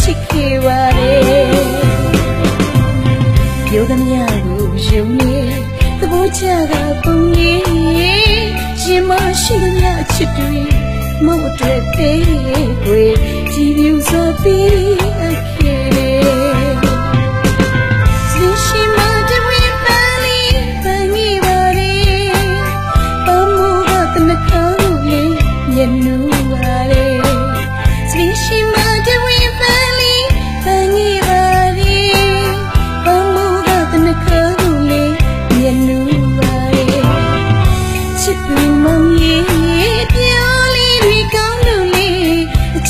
ချစ်ခဲ့ပါလေပြောသမျှကိုယုံနေသဘောချတာပုံလေးရင်မရှိသမျှချစ်တွေမဟုတ်တဲ့ပေးကိုကြည်ပြူစွာပြီးအခဲ့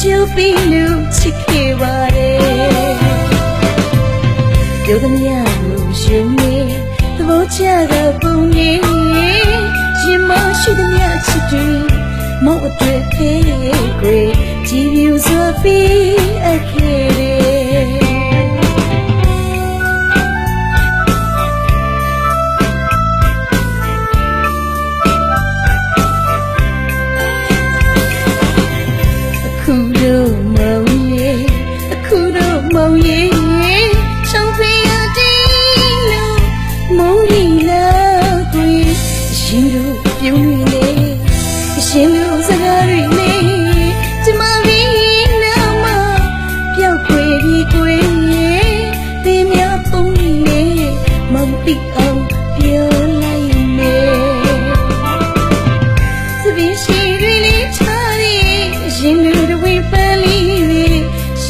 She'll be new ချစ်ခဲ့ပါတယ်ပြောသမျှကိုရှင်နေသဘောချတဲ့ပုံလေးရင်မရှိသမျှချစ်တွေမောအတွေ့ခဲ့ကြည်ပြူစွာပြီး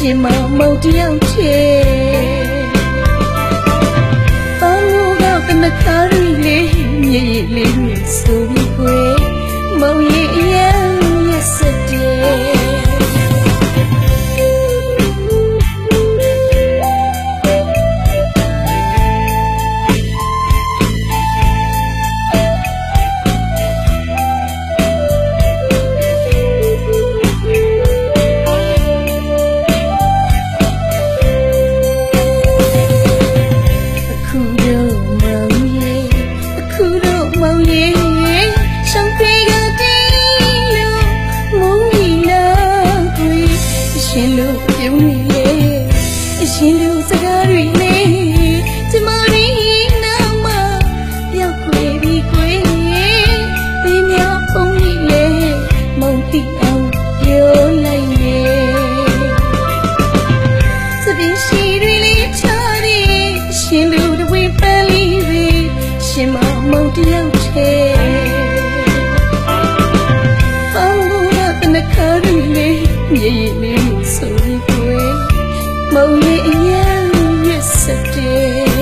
ချင်းမမုတ်တယောက်ချေဘာလို့ကတနခါရီလေးမြေလေးလေးဆို ছিল सके